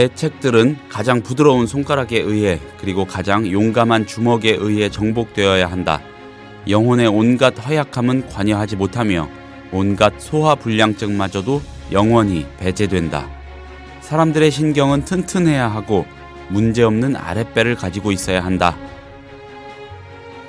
내 책들은 가장 부드러운 손가락에 의해 그리고 가장 용감한 주먹에 의해 정복되어야 한다. 영혼의 온갖 허약함은 관여하지 못하며 온갖 소화 불량증마저도 영원히 배제된다. 사람들의 신경은 튼튼해야 하고 문제없는 아랫배를 가지고 있어야 한다.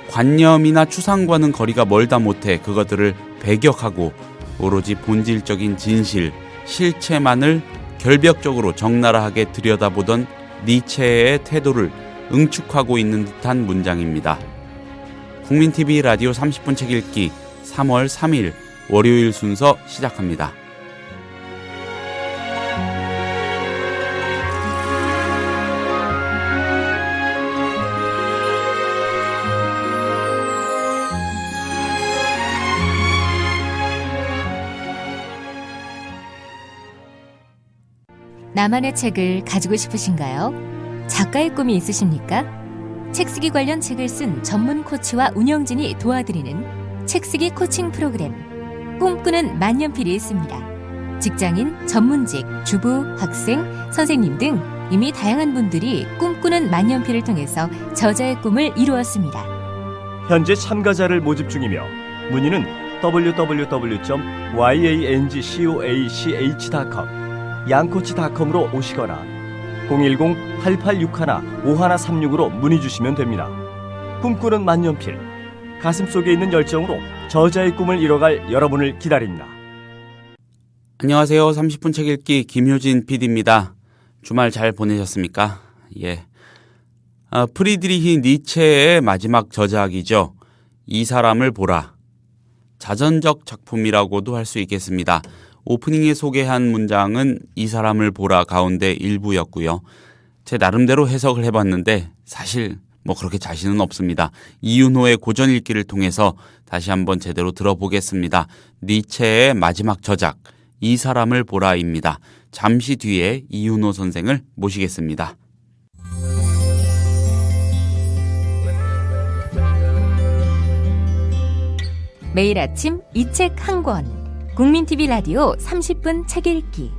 관념이나 추상과는 거리가 멀다 못해 그것들을 배격하고 오로지 본질적인 진실, 실체만을 결벽적으로 적나라하게 들여다보던 니체의 태도를 응축하고 있는 듯한 문장입니다. 국민TV 라디오 30분 책 읽기 3월 3일 월요일 순서 시작합니다. 나만의 책을 가지고 싶으신가요? 작가의 꿈이 있으십니까? 책 쓰기 관련 책을 쓴 전문 코치와 운영진이 도와드리는 책 쓰기 코칭 프로그램 꿈꾸는 만년필이 있습니다. 직장인, 전문직, 주부, 학생, 선생님 등 이미 다양한 분들이 꿈꾸는 만년필을 통해서 저자의 꿈을 이루었습니다. 현재 참가자를 모집 중이며 문의는 www.yangcoach.com 양코치닷컴으로 오시거나 010-8861-5136으로 문의 주시면 됩니다. 꿈꾸는 만년필 가슴 속에 있는 열정으로 저자의 꿈을 이뤄갈 여러분을 기다립니다. 안녕하세요. 30분 책 읽기 김효진 PD입니다. 주말 잘 보내셨습니까? 예. 아, 프리드리히 니체의 마지막 저작이죠. 이 사람을 보라. 자전적 작품이라고도 할 수 있겠습니다. 오프닝에 소개한 문장은 이 사람을 보라 가운데 일부였고요. 제 나름대로 해석을 해봤는데 사실 뭐 그렇게 자신은 없습니다. 이윤호의 고전 읽기를 통해서 다시 한번 제대로 들어보겠습니다. 니체의 마지막 저작 이 사람을 보라입니다. 잠시 뒤에 이윤호 선생을 모시겠습니다. 매일 아침 이 책 한 권. 국민TV 라디오 30분 책 읽기.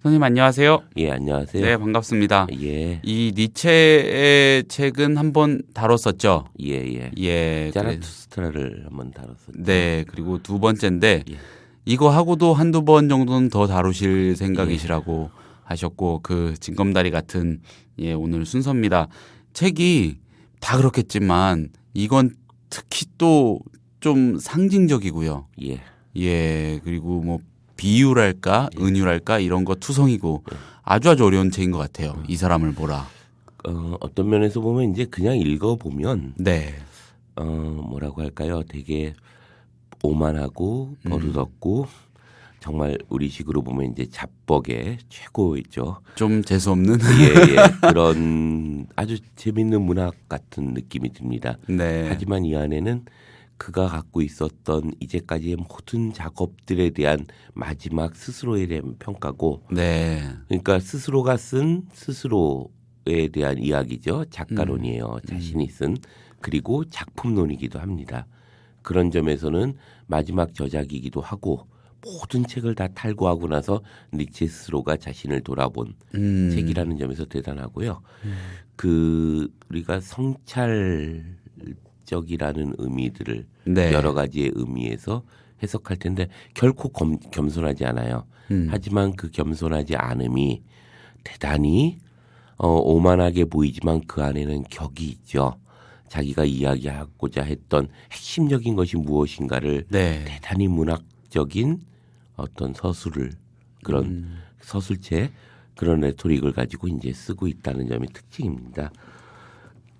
선생님 안녕하세요. 예, 안녕하세요. 네, 반갑습니다. 예, 이 니체의 책은 한번 다뤘었죠. 예, 예. 예. 자라투스트라를 한번 다뤘었죠. 네, 그리고 두 번째인데 예. 이거 하고도 한두 번 정도는 더 다루실 생각이시라고 하셨고 그 징검다리 같은 예, 오늘 순서입니다. 책이 다 그렇겠지만 이건 특히 또 좀 상징적이고요. 예, 예, 그리고 뭐 비유랄까, 예. 은유랄까 이런 거 투성이고 아주 아주 어려운 책인 것 같아요. 음. 이 사람을 보라. 어, 어떤 면에서 보면 이제 그냥 읽어 보면 네. 어, 뭐라고 할까요? 되게 오만하고 음. 버릇없고 정말 우리식으로 보면 이제 잡벅의 최고이죠. 좀 재수 없는. 예, 예. 그런 아주 재밌는 문학 같은 느낌이 듭니다. 네. 하지만 이 안에는 그가 갖고 있었던 이제까지의 모든 작업들에 대한 마지막 스스로에 대한 평가고 네. 그러니까 스스로가 쓴 스스로에 대한 이야기죠. 작가론이에요. 자신이 쓴 그리고 작품론이기도 합니다. 그런 점에서는 마지막 저작이기도 하고 모든 책을 다 탈고하고 나서 니체 스스로가 자신을 돌아본 음. 책이라는 점에서 대단하고요. 그 우리가 성찰적이라는 의미들을 네. 여러 가지의 의미에서 해석할 텐데 결코 검, 겸손하지 않아요. 음. 하지만 그 겸손하지 않음이 대단히 어, 오만하게 보이지만 그 안에는 격이 있죠. 자기가 이야기하고자 했던 핵심적인 것이 무엇인가를 네. 대단히 문학적인 어떤 서술을 그런 음. 서술체 그런 레토릭을 가지고 이제 쓰고 있다는 점이 특징입니다.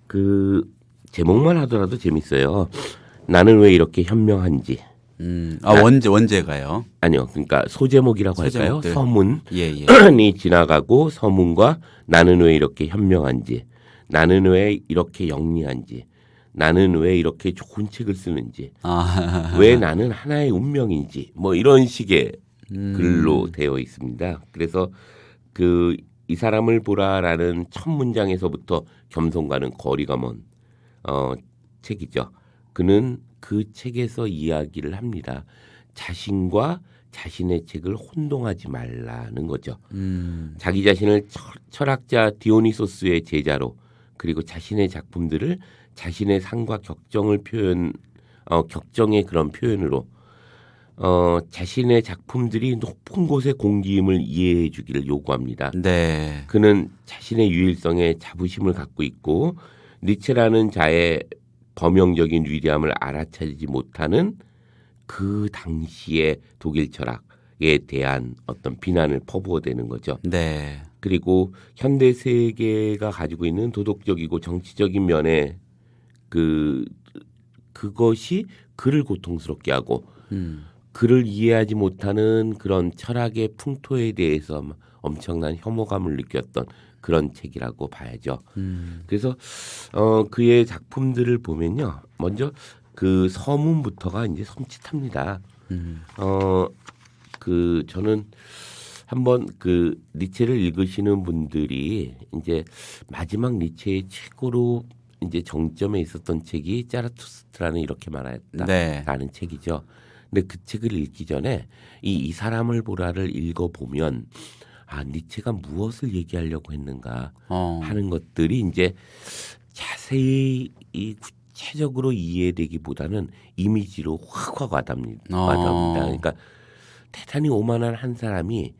그 제목만 하더라도 재밌어요. 나는 왜 이렇게 현명한지 음. 아, 원제 원제가요. 아니요, 그러니까 소제목이라고 할까요? 소제목들. 서문이 예, 예. 지나가고 서문과 나는 왜 이렇게 현명한지, 나는 왜 이렇게 영리한지, 나는 왜 이렇게 좋은 책을 쓰는지, 아. 왜 나는 하나의 운명인지, 뭐 이런 식의 음. 글로 되어 있습니다. 그래서 그 이 사람을 보라라는 첫 문장에서부터 겸손과는 거리가 먼 어, 책이죠. 그는 그 책에서 이야기를 합니다. 자신과 자신의 책을 혼동하지 말라는 거죠. 음. 자기 자신을 철, 철학자 디오니소스의 제자로 그리고 자신의 작품들을 자신의 상과 격정을 표현 어, 격정의 그런 표현으로 어, 자신의 작품들이 높은 곳의 공기임을 이해해 주기를 요구합니다. 네. 그는 자신의 유일성에 자부심을 갖고 있고 니체라는 자의 범용적인 위대함을 알아차리지 못하는 그 당시의 독일 철학에 대한 어떤 비난을 퍼부어대는 거죠. 네. 그리고 현대 세계가 가지고 있는 도덕적이고 정치적인 면에 그 그것이 그를 고통스럽게 하고 음. 그를 이해하지 못하는 그런 철학의 풍토에 대해서 엄청난 혐오감을 느꼈던 그런 책이라고 봐야죠. 음. 그래서 어 그의 작품들을 보면요. 먼저 그 서문부터가 이제 섬찟합니다. 음. 어그 저는 한번 그 니체를 읽으시는 분들이 이제 마지막 니체의 최고로 이제 정점에 있었던 책이 짜라투스트라는 이렇게 말했다. 네. 라는 책이죠. 근데 그 책을 읽기 전에 이, 이 사람을 보라를 읽어 보면 아, 니체가 무엇을 얘기하려고 했는가 어. 하는 것들이 이제 자세히 이 구체적으로 이해되기보다는 이미지로 확확 와닿습니다. 어. 와닿습니다. 그러니까 대단히 오만한 한 사람이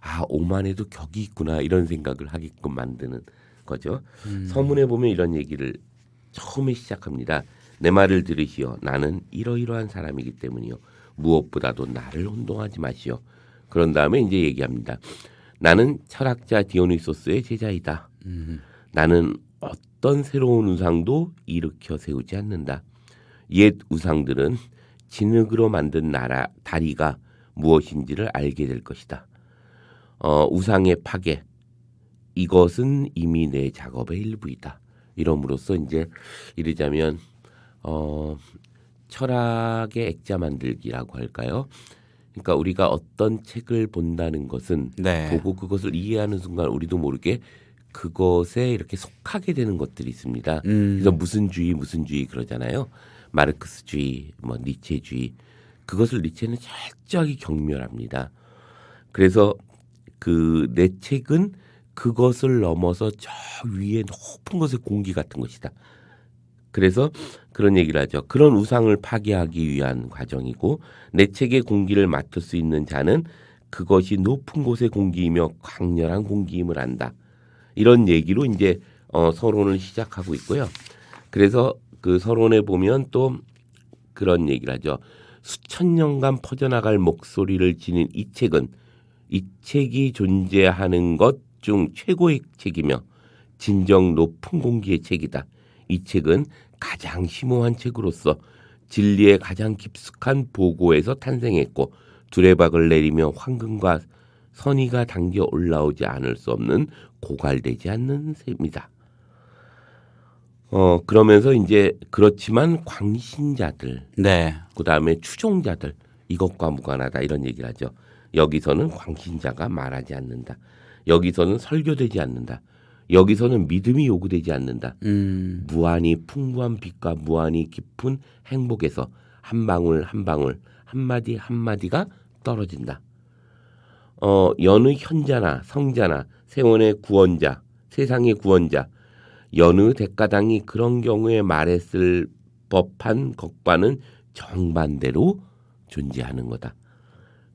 아 오만해도 격이 있구나 이런 생각을 하게끔 만드는 거죠. 음. 서문에 보면 이런 얘기를 처음에 시작합니다. 내 말을 들으시오. 나는 이러이러한 사람이기 때문이요. 무엇보다도 나를 혼동하지 마시오. 그런 다음에 이제 얘기합니다. 나는 철학자 디오니소스의 제자이다. 음. 나는 어떤 새로운 우상도 일으켜 세우지 않는다. 옛 우상들은 진흙으로 만든 나라 다리가 무엇인지를 알게 될 것이다. 어, 우상의 파괴 이것은 이미 내 작업의 일부이다. 이럼으로써 이제 이르자면 어, 철학의 액자 만들기라고 할까요? 그러니까 우리가 어떤 책을 본다는 것은 네. 보고 그것을 이해하는 순간 우리도 모르게 그것에 이렇게 속하게 되는 것들이 있습니다. 음. 그래서 무슨 주의 무슨 주의 그러잖아요. 마르크스주의, 뭐 니체주의 그것을 니체는 철저하게 경멸합니다. 그래서 그 내 책은 그것을 넘어서 저 위에 높은 것의 공기 같은 것이다. 그래서 그런 얘기를 하죠. 그런 우상을 파괴하기 위한 과정이고 내 책의 공기를 맡을 수 있는 자는 그것이 높은 곳의 공기이며 강렬한 공기임을 안다. 이런 얘기로 이제 어, 서론을 시작하고 있고요. 그래서 그 서론에 보면 또 그런 얘기를 하죠. 수천 년간 퍼져나갈 목소리를 지닌 이 책은 이 책이 존재하는 것 중 최고의 책이며 진정 높은 공기의 책이다. 이 책은 가장 심오한 책으로서 진리의 가장 깊숙한 보고에서 탄생했고 두레박을 내리며 황금과 선의가 당겨 올라오지 않을 수 없는 고갈되지 않는 셈이다. 어 그러면서 이제 그렇지만 광신자들 네. 그 다음에 추종자들 이것과 무관하다 이런 얘기를 하죠. 여기서는 광신자가 말하지 않는다. 여기서는 설교되지 않는다. 여기서는 믿음이 요구되지 않는다. 음. 무한히 풍부한 빛과 무한히 깊은 행복에서 한 방울 한 방울 한 마디 한 마디가 떨어진다. 어 여느 현자나 성자나 세원의 구원자, 세상의 구원자, 여느 대가당이 그런 경우에 말했을 법한 것과는 정반대로 존재하는 거다.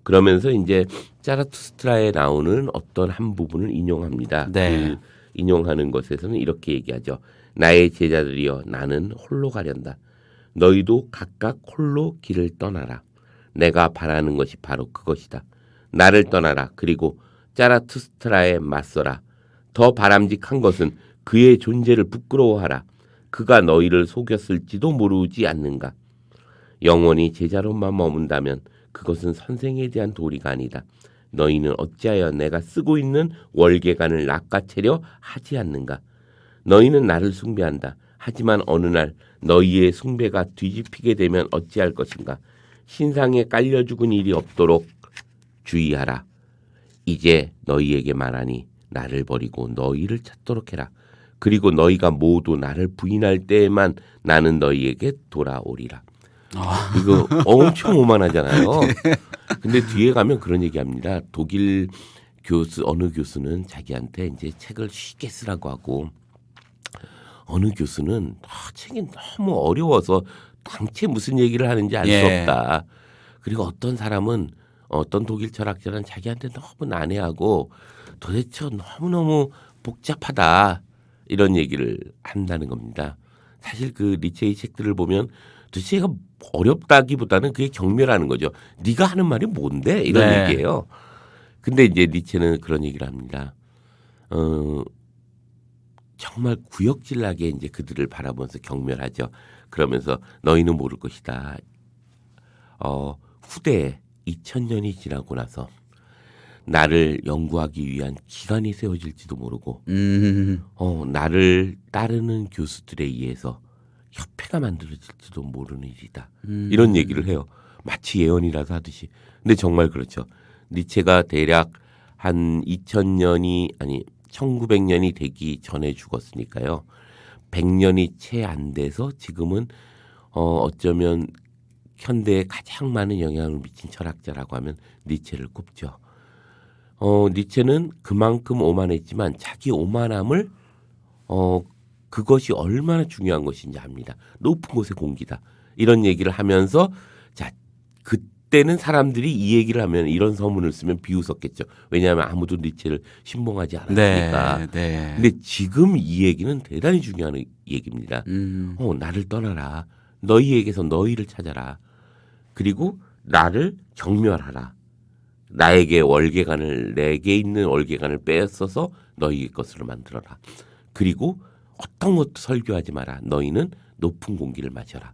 그러면서 이제 짜라투스트라에 나오는 어떤 한 부분을 인용합니다. 네. 그 인용하는 것에서는 이렇게 얘기하죠. 나의 제자들이여 나는 홀로 가련다. 너희도 각각 홀로 길을 떠나라. 내가 바라는 것이 바로 그것이다. 나를 떠나라. 그리고 짜라투스트라에 맞서라. 더 바람직한 것은 그의 존재를 부끄러워하라. 그가 너희를 속였을지도 모르지 않는가. 영원히 제자로만 머문다면 그것은 선생에 대한 도리가 아니다. 너희는 어찌하여 내가 쓰고 있는 월계관을 낚아채려 하지 않는가? 너희는 나를 숭배한다. 하지만 어느 날 너희의 숭배가 뒤집히게 되면 어찌할 것인가? 신상에 깔려 죽은 일이 없도록 주의하라. 이제 너희에게 말하니 나를 버리고 너희를 찾도록 해라. 그리고 너희가 모두 나를 부인할 때에만 나는 너희에게 돌아오리라. 아, 이거 엄청 오만하잖아요. 근데 뒤에 가면 그런 얘기합니다. 독일 교수 어느 교수는 자기한테 이제 책을 쉽게 쓰라고 하고 어느 교수는 아, 책이 너무 어려워서 당체 무슨 얘기를 하는지 알수 예. 없다. 그리고 어떤 사람은 어떤 독일 철학자는 자기한테 너무 난해하고 도대체 너무너무 복잡하다 이런 얘기를 한다는 겁니다. 사실 그 리체의 책들을 보면 도대체 얘가 어렵다기보다는 그게 경멸하는 거죠. 네가 하는 말이 뭔데 이런 네. 얘기예요. 근데 이제 니체는 그런 얘기를 합니다. 어, 정말 구역질나게 이제 그들을 바라보면서 경멸하죠. 그러면서 너희는 모를 것이다. 어, 후대에 2000년이 지나고 나서 나를 연구하기 위한 기관이 세워질지도 모르고 음, 어, 나를 따르는 교수들에 의해서 협회가 만들어질지도 모르는 일이다. 음. 이런 얘기를 해요. 마치 예언이라도 하듯이. 근데 정말 그렇죠. 니체가 대략 한 2000년이 아니 1900년이 되기 전에 죽었으니까요. 100년이 채 안 돼서 지금은 어 어쩌면 현대에 가장 많은 영향을 미친 철학자라고 하면 니체를 꼽죠. 어 니체는 그만큼 오만했지만 자기 오만함을 어 그것이 얼마나 중요한 것인지 압니다. 높은 곳의 공기다. 이런 얘기를 하면서 자 그때는 사람들이 이 얘기를 하면 이런 서문을 쓰면 비웃었겠죠. 왜냐하면 아무도 니체를 신봉하지 않았으니까. 네, 네. 근데 지금 이 얘기는 대단히 중요한 얘기입니다. 음, 어 나를 떠나라. 너희에게서 너희를 찾아라. 그리고 나를 경멸하라. 나에게 월계관을 내게 있는 월계관을 빼앗아서 너희의 것으로 만들어라. 그리고 어떤 것도 설교하지 마라. 너희는 높은 공기를 마셔라.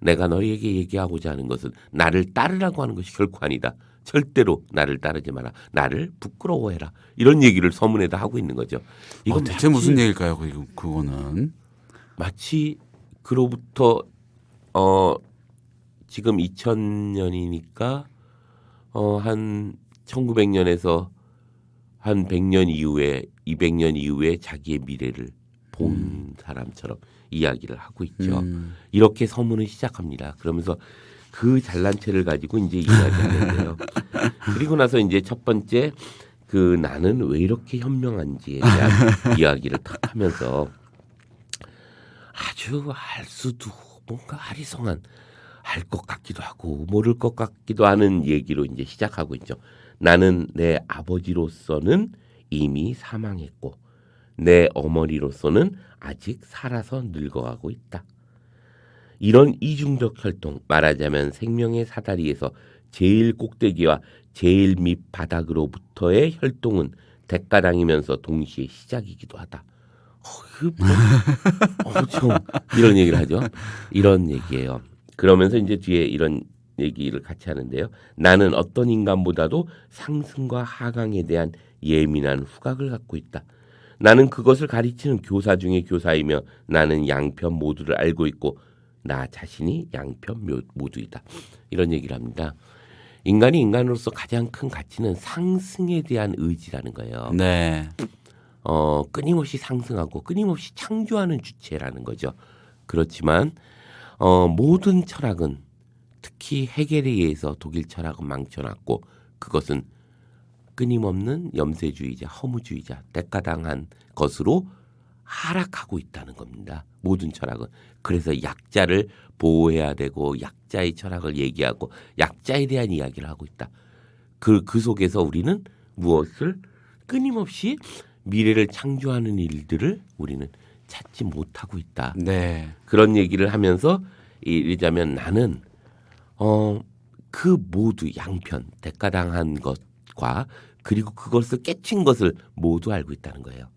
내가 너희에게 얘기하고자 하는 것은 나를 따르라고 하는 것이 결코 아니다. 절대로 나를 따르지 마라. 나를 부끄러워해라. 이런 얘기를 서문에다 하고 있는 거죠. 이거 이건 대체 마치- 무슨 얘기일까요? 그 그거는 마치 그로부터 어 지금 2000년이니까 어 한 1900년에서 한 100년 이후에 200년 이후에 자기의 미래를 본 사람처럼 이야기를 하고 있죠. 음, 이렇게 서문을 시작합니다. 그러면서 그 잘난 체를 가지고 이제 이야기하는데요. 그리고 나서 이제 첫 번째 그 나는 왜 이렇게 현명한지에 대한 이야기를 탁 하면서 아주 알 수도 뭔가 아리송한 알것 같기도 하고 모를 것 같기도 하는 얘기로 이제 시작하고 있죠. 나는 내 아버지로서는 이미 사망했고 내 어머니로서는 아직 살아서 늙어가고 있다. 이런 이중적 혈통, 말하자면 생명의 사다리에서 제일 꼭대기와 제일 밑 바닥으로부터의 혈통은 대가당이면서 동시에 시작이기도 하다. 어, 그 뭐, 엄청 이런 얘기를 하죠. 이런 얘기예요. 그러면서 이제 뒤에 이런 얘기를 같이 하는데요. 나는 어떤 인간보다도 상승과 하강에 대한 예민한 후각을 갖고 있다. 나는 그것을 가르치는 교사 중의 교사이며 나는 양편 모두를 알고 있고 나 자신이 양편 묘- 모두이다. 이런 얘기를 합니다. 인간이 인간으로서 가장 큰 가치는 상승에 대한 의지라는 거예요. 네, 어, 끊임없이 상승하고 끊임없이 창조하는 주체라는 거죠. 그렇지만 어, 모든 철학은 특히 해겔에 의해서 독일 철학은 망쳐놨고 그것은 끊임없는 염세주의자, 허무주의자, 대가당한 것으로 하락하고 있다는 겁니다. 모든 철학은. 그래서 약자를 보호해야 되고 약자의 철학을 얘기하고 약자에 대한 이야기를 하고 있다. 그, 그 속에서 우리는 무엇을 끊임없이 미래를 창조하는 일들을 우리는 찾지 못하고 있다. 네, 그런 얘기를 하면서 이르자면 나는 어 그 모두 양편 대가당한 것과 그리고 그것을 깨친 것을 모두 알고 있다는 거예요.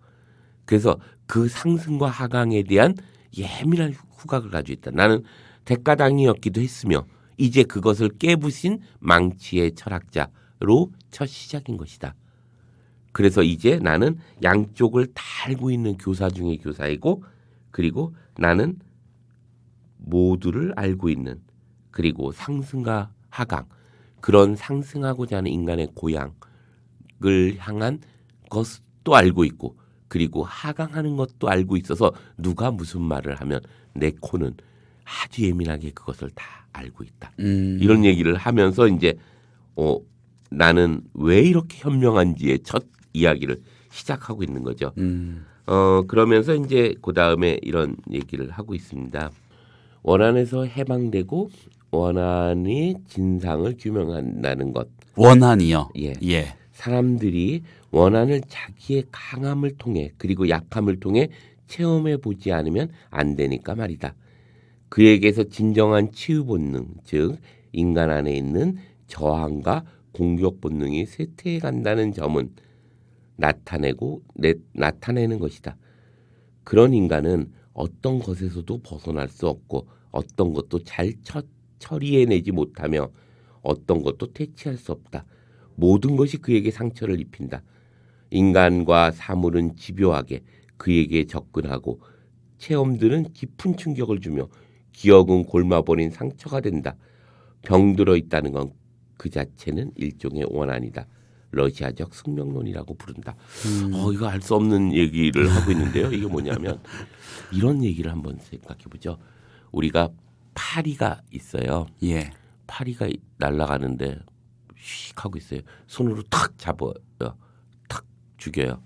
그래서 그 상승과 하강에 대한 예민한 후각을 가지고 있다. 나는 대가당이었기도 했으며 이제 그것을 깨부신 망치의 철학자로 첫 시작인 것이다. 그래서 이제 나는 양쪽을 다 알고 있는 교사 중의 교사이고 그리고 나는 모두를 알고 있는 그리고 상승과 하강 그런 상승하고자 하는 인간의 고향을 향한 것도 알고 있고 그리고 하강하는 것도 알고 있어서 누가 무슨 말을 하면 내 코는 아주 예민하게 그것을 다 알고 있다. 음. 이런 얘기를 하면서 이제 어 나는 왜 이렇게 현명한지의 첫 이야기를 시작하고 있는 거죠. 음. 어 그러면서 이제 그 다음에 이런 얘기를 하고 있습니다. 원한에서 해방되고 원한의 진상을 규명한다는 것. 원한이요. 예. 예. 사람들이 원한을 자기의 강함을 통해 그리고 약함을 통해 체험해 보지 않으면 안 되니까 말이다. 그에게서 진정한 치유 본능, 즉 인간 안에 있는 저항과 공격 본능이 쇠퇴해 간다는 점은 나타내고 내, 나타내는 것이다. 그런 인간은 어떤 것에서도 벗어날 수 없고 어떤 것도 잘 처, 처리해내지 못하며 어떤 것도 퇴치할 수 없다. 모든 것이 그에게 상처를 입힌다. 인간과 사물은 집요하게 그에게 접근하고 체험들은 깊은 충격을 주며 기억은 골마버린 상처가 된다. 병들어 있다는 건 그 자체는 일종의 원한이다. 러시아적 숙명론이라고 부른다. 어, 이거 알 수 없는 얘기를 하고 있는데요. 이게 뭐냐면 이런 얘기를 한번 생각해 보죠. 우리가 파리가 있어요. 예. 파리가 날아가는데 휙 하고 있어요. 손으로 탁 잡아요. 탁 죽여요.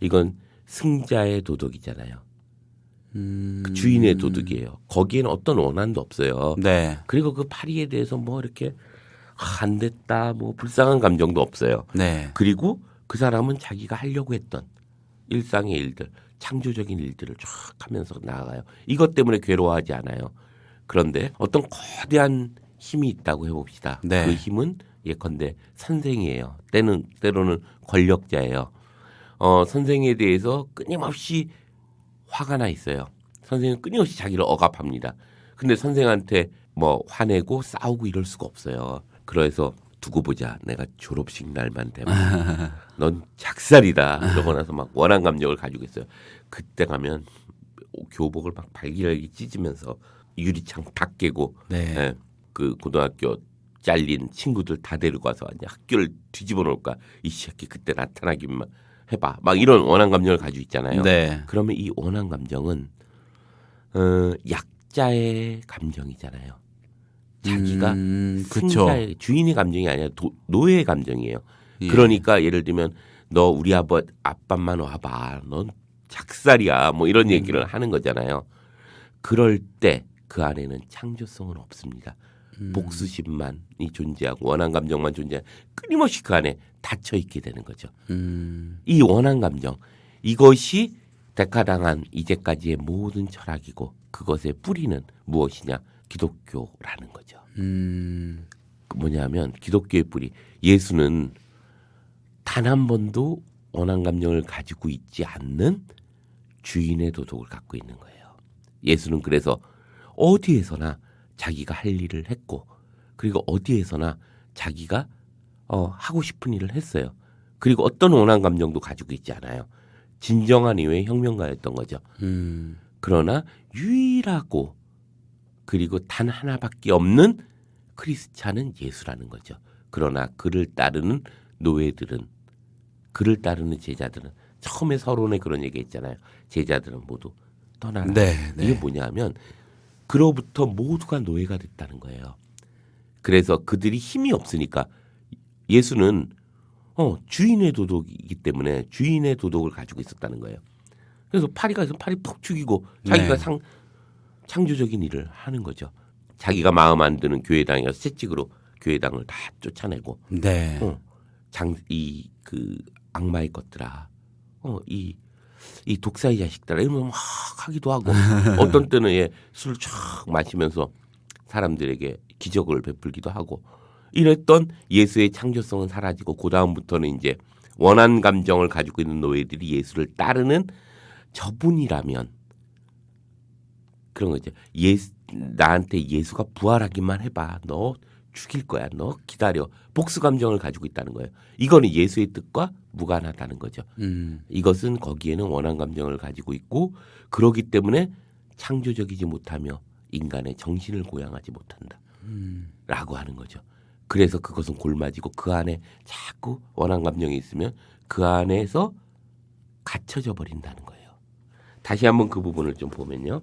이건 승자의 도덕이잖아요. 음. 그 주인의 도덕이에요. 거기에는 어떤 원한도 없어요. 네. 그리고 그 파리에 대해서 뭐 이렇게 아, 안 됐다 뭐 불쌍한 감정도 없어요. 네. 그리고 그 사람은 자기가 하려고 했던 일상의 일들, 창조적인 일들을 쫙 하면서 나아가요. 이것 때문에 괴로워하지 않아요. 그런데 어떤 거대한 힘이 있다고 해봅시다. 네. 그 힘은 예컨대 선생이에요. 때는 때로는 권력자예요. 어, 선생에 대해서 끊임없이 화가 나 있어요. 선생은 끊임없이 자기를 억압합니다. 근데 선생한테 뭐 화내고 싸우고 이럴 수가 없어요. 그래서 두고 보자. 내가 졸업식 날만 되면 넌 작살이다. 이러고 나서 막 원한 감정을 가지고 있어요. 그때 가면 교복을 막 발기발기 찢으면서 유리창 다 깨고 네. 예, 그 고등학교 잘린 친구들 다 데리고 와서 이제 학교를 뒤집어 놓을까 이 새끼 그때 나타나기만 해봐 막 이런 원한 감정을 가지고 있잖아요. 네. 그러면 이 원한 감정은 어, 약자의 감정이잖아요. 자기가 음. 승자의 주인의 감정이 아니라 도, 노예의 감정이에요. 예. 그러니까 예를 들면 너 우리 아버 아빠만 와봐. 넌 작살이야. 뭐 이런 얘기를 음. 하는 거잖아요. 그럴 때 그 안에는 창조성은 없습니다. 음. 복수심만이 존재하고 원한 감정만 존재하고 끊임없이 그 안에 닫혀 있게 되는 거죠. 음. 이 원한 감정 이것이 dekadang한 이제까지의 모든 철학이고 그것의 뿌리는 무엇이냐 기독교라는 거죠. 음. 그 뭐냐면 기독교의 뿌리 예수는 단 한 번도 원한 감정을 가지고 있지 않는 주인의 도덕을 갖고 있는 거예요. 예수는 그래서 어디에서나 자기가 할 일을 했고 그리고 어디에서나 자기가 어, 하고 싶은 일을 했어요. 그리고 어떤 원한 감정도 가지고 있지 않아요. 진정한 이유의 혁명가였던 거죠. 음. 그러나 유일하고 그리고 단 하나밖에 없는 크리스찬은 예수라는 거죠. 그러나 그를 따르는 노예들은 그를 따르는 제자들은 처음에 서론에 그런 얘기 했잖아요. 제자들은 모두 떠나라. 네. 네. 이게 뭐냐면 그로부터 모두가 노예가 됐다는 거예요. 그래서 그들이 힘이 없으니까 예수는 어, 주인의 도덕이기 때문에 주인의 도덕을 가지고 있었다는 거예요. 그래서 파리가 있으면 파리 푹 죽이고 자기가 네. 상, 창조적인 일을 하는 거죠. 자기가 마음 안 드는 교회당에 가서 채찍으로 교회당을 다 쫓아내고 네. 어, 장, 이, 그, 악마의 것들아. 어, 이, 이 독사의 자식들아. 이러면 막 하기도 하고. 어떤 때는 예, 술을 쫙 마시면서 사람들에게 기적을 베풀기도 하고. 이랬던 예수의 창조성은 사라지고, 그 다음부터는 이제 원한 감정을 가지고 있는 노예들이 예수를 따르는 저분이라면 그런 거죠. 예, 나한테 예수가 부활하기만 해봐. 너 죽일 거야. 너 기다려. 복수 감정을 가지고 있다는 거예요. 이거는 예수의 뜻과 무관하다는 거죠. 음. 이것은 거기에는 원한 감정을 가지고 있고 그러기 때문에 창조적이지 못하며 인간의 정신을 고양하지 못한다. 음. 라고 하는 거죠. 그래서 그것은 골맞이고 그 안에 자꾸 원한 감정이 있으면 그 안에서 갇혀져 버린다는 거예요. 다시 한번 그 부분을 좀 보면요.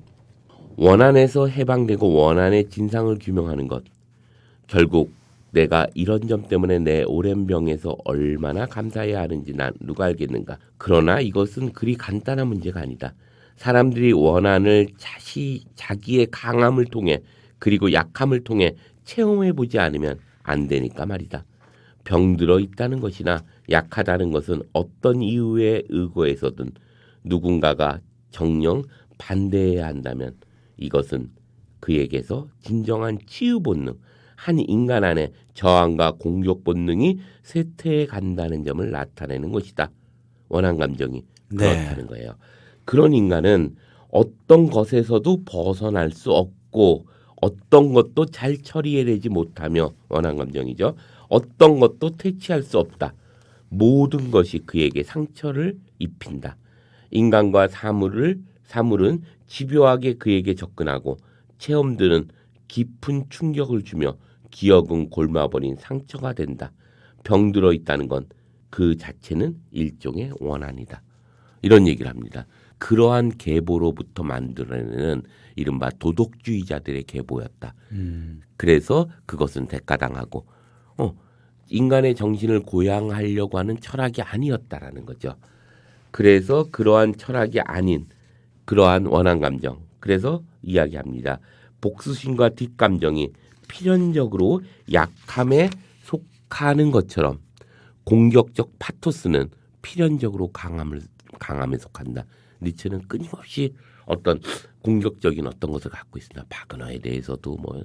원한에서 해방되고 원한의 진상을 규명하는 것. 결국 내가 이런 점 때문에 내 오랜 병에서 얼마나 감사해야 하는지 난 누가 알겠는가. 그러나 이것은 그리 간단한 문제가 아니다. 사람들이 원한을 자시 자기의 강함을 통해 그리고 약함을 통해 체험해 보지 않으면 안 되니까 말이다. 병들어 있다는 것이나 약하다는 것은 어떤 이유에 의거해서든 누군가가 정령 반대해야 한다면 이것은 그에게서 진정한 치유 본능, 한 인간 안에 저항과 공격 본능이 쇠퇴해 간다는 점을 나타내는 것이다. 원한 감정이 네. 그렇다는 거예요. 그런 인간은 어떤 것에서도 벗어날 수 없고 어떤 것도 잘 처리해내지 못하며 원한 감정이죠. 어떤 것도 퇴치할 수 없다. 모든 것이 그에게 상처를 입힌다. 인간과 사물을 사물은 집요하게 그에게 접근하고 체험들은 깊은 충격을 주며 기억은 골마버린 상처가 된다. 병들어 있다는 건 그 자체는 일종의 원한이다. 이런 얘기를 합니다. 그러한 계보로부터 만들어내는 이른바 도덕주의자들의 계보였다. 음. 그래서 그것은 대가당하고 어, 인간의 정신을 고양하려고 하는 철학이 아니었다라는 거죠. 그래서 그러한 철학이 아닌 그러한 원한 감정. 그래서 이야기합니다. 복수심과 뒷감정이 필연적으로 약함에 속하는 것처럼 공격적 파토스는 필연적으로 강함을 강함에 속한다. 니체는 끊임없이 어떤 공격적인 어떤 것을 갖고 있습니다. 바그너에 대해서도 뭐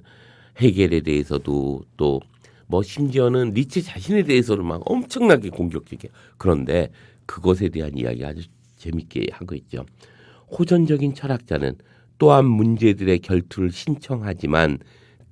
해겔에 대해서도 또 뭐 심지어는 니체 자신에 대해서는 막 엄청나게 공격적이에요. 그런데 그것에 대한 이야기 아주 재밌게 하고 있죠. 호전적인 철학자는 또한 문제들의 결투를 신청하지만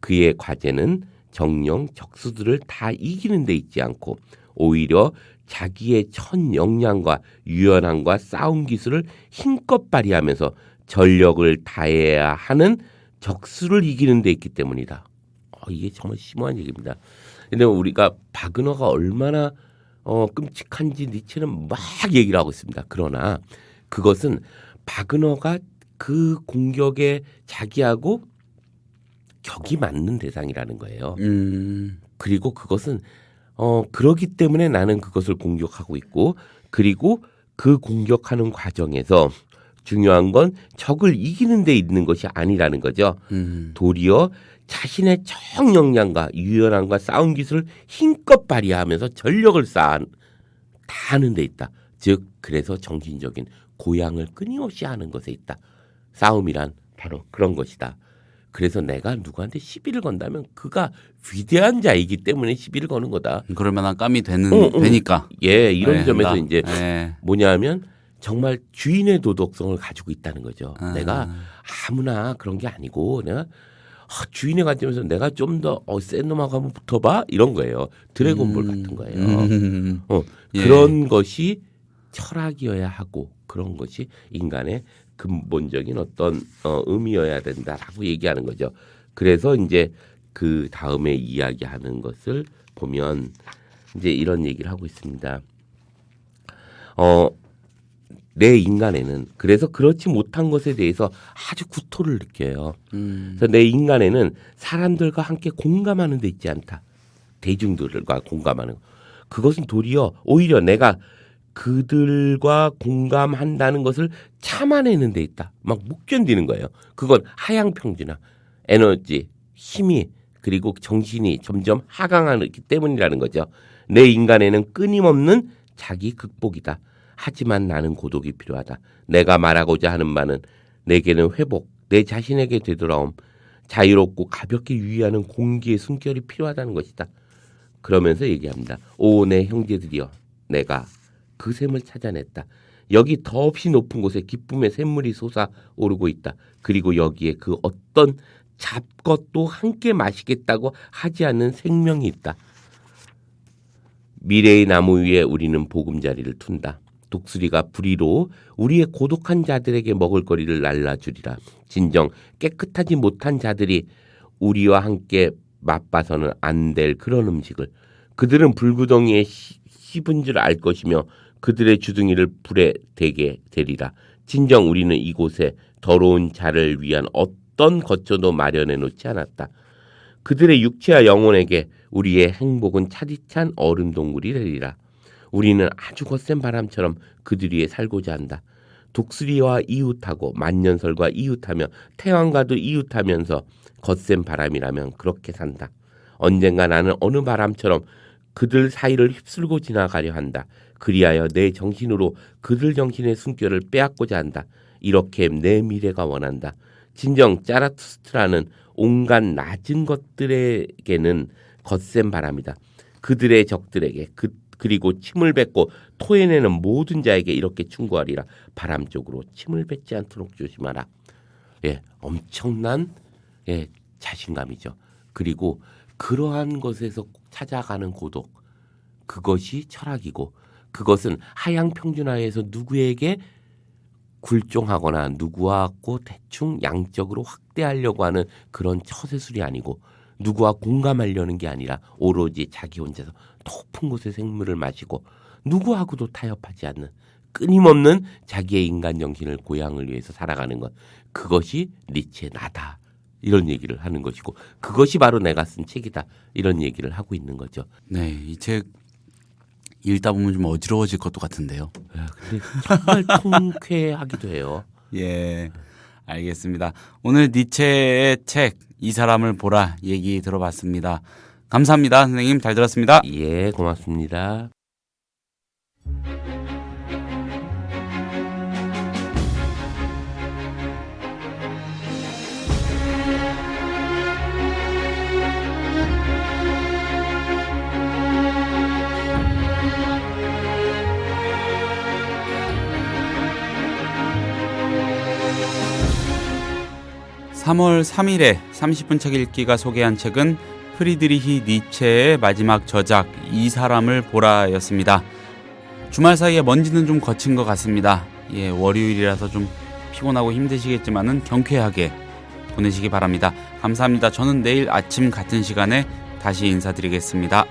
그의 과제는 정령 적수들을 다 이기는 데 있지 않고 오히려 자기의 천 역량과 유연함과 싸움 기술을 힘껏 발휘하면서 전력을 다해야 하는 적수를 이기는 데 있기 때문이다. 어, 이게 정말 심오한 얘기입니다. 근데 우리가 바그너가 얼마나 어, 끔찍한지 니체는 막 얘기를 하고 있습니다. 그러나 그것은 바그너가 그 공격에 자기하고 격이 맞는 대상이라는 거예요. 음. 그리고 그것은 어 그러기 때문에 나는 그것을 공격하고 있고 그리고 그 공격하는 과정에서 중요한 건 적을 이기는 데 있는 것이 아니라는 거죠. 음. 도리어 자신의 청역량과 유연함과 싸움 기술을 힘껏 발휘하면서 전력을 쌓아 다 하는 데 있다. 즉 그래서 정신적인 고양을 끊임없이 하는 것에 있다. 싸움이란 바로 그런 것이다. 그래서 내가 누구한테 시비를 건다면 그가 위대한 자이기 때문에 시비를 거는 거다. 그럴 만한 감이 되는 응, 응. 되니까. 예, 이런 네, 점에서 나- 이제 네. 뭐냐면 정말 주인의 도덕성을 가지고 있다는 거죠. 아. 내가 아무나 그런 게 아니고 내가 아, 주인의 관점에서 내가 좀더 어, 센 놈하고 한번 붙어봐 이런 거예요. 드래곤볼 음. 같은 거예요. 음. 어, 예. 그런 것이 철학이어야 하고 그런 것이 인간의 근본적인 어떤 어, 의미여야 된다라고 얘기하는 거죠. 그래서 이제 그 다음에 이야기하는 것을 보면 이제 이런 얘기를 하고 있습니다. 어, 내 인간에는 그래서 그렇지 못한 것에 대해서 아주 구토를 느껴요. 음. 그래서 내 인간에는 사람들과 함께 공감하는 데 있지 않다. 대중들과 공감하는 거. 그것은 도리어 오히려 내가 그들과 공감한다는 것을 참아내는 데 있다. 막 못 견디는 거예요. 그건 하향 평준화, 에너지, 힘이 그리고 정신이 점점 하강하기 때문이라는 거죠. 내 인간에는 끊임없는 자기 극복이다. 하지만 나는 고독이 필요하다. 내가 말하고자 하는 바는 내게는 회복, 내 자신에게 되돌아옴, 자유롭고 가볍게 유의하는 공기의 숨결이 필요하다는 것이다. 그러면서 얘기합니다. 오, 내 형제들이여, 내가 그 샘을 찾아냈다. 여기 더없이 높은 곳에 기쁨의 샘물이 솟아 오르고 있다. 그리고 여기에 그 어떤 잡것도 함께 마시겠다고 하지 않는 생명이 있다. 미래의 나무 위에 우리는 보금자리를 둔다. 독수리가 불의로 우리의 고독한 자들에게 먹을거리를 날라주리라. 진정 깨끗하지 못한 자들이 우리와 함께 맛봐서는 안 될 그런 음식을 그들은 불구덩이에 시- 씹은 줄 알 것이며 그들의 주둥이를 불에 대게 되리라. 진정 우리는 이곳에 더러운 자를 위한 어떤 거처도 마련해 놓지 않았다. 그들의 육체와 영혼에게 우리의 행복은 차디찬 어른 동굴이 되리라. 우리는 아주 거센 바람처럼 그들 위에 살고자 한다. 독수리와 이웃하고 만년설과 이웃하며 태왕과도 이웃하면서 거센 바람이라면 그렇게 산다. 언젠가 나는 어느 바람처럼 그들 사이를 휩쓸고 지나가려 한다. 그리하여 내 정신으로 그들 정신의 숨결을 빼앗고자 한다. 이렇게 내 미래가 원한다. 진정 짜라투스트라는 온갖 낮은 것들에게는 거센 바람이다. 그들의 적들에게 그, 그리고 침을 뱉고 토해내는 모든 자에게 이렇게 충고하리라. 바람 쪽으로 침을 뱉지 않도록 조심하라. 예, 엄청난 예, 자신감이죠. 그리고 그러한 것에서 꼭 찾아가는 고독 그것이 철학이고 그것은 하향 평준화에서 누구에게 굴종하거나 누구하고 대충 양적으로 확대하려고 하는 그런 처세술이 아니고 누구와 공감하려는 게 아니라 오로지 자기 혼자서 높은 곳의 생물을 마시고 누구하고도 타협하지 않는 끊임없는 자기의 인간 정신을 고향을 위해서 살아가는 것. 그것이 니체 나다. 이런 얘기를 하는 것이고 그것이 바로 내가 쓴 책이다. 이런 얘기를 하고 있는 거죠. 네, 이 책 읽다 보면 좀 어지러워질 것도 같은데요. 야, 근데 정말 통쾌하기도 해요. 예, 알겠습니다. 오늘 니체의 책 이 사람을 보라 얘기 들어봤습니다. 감사합니다, 선생님. 잘 들었습니다. 예, 고맙습니다. 삼월 3일에 30분 책 읽기가 소개한 책은 프리드리히 니체의 마지막 저작 이 사람을 보라였습니다. 주말 사이에 먼지는 좀 거친 것 같습니다. 예, 월요일이라서 좀 피곤하고 힘드시겠지만은 경쾌하게 보내시기 바랍니다. 감사합니다. 저는 내일 아침 같은 시간에 다시 인사드리겠습니다.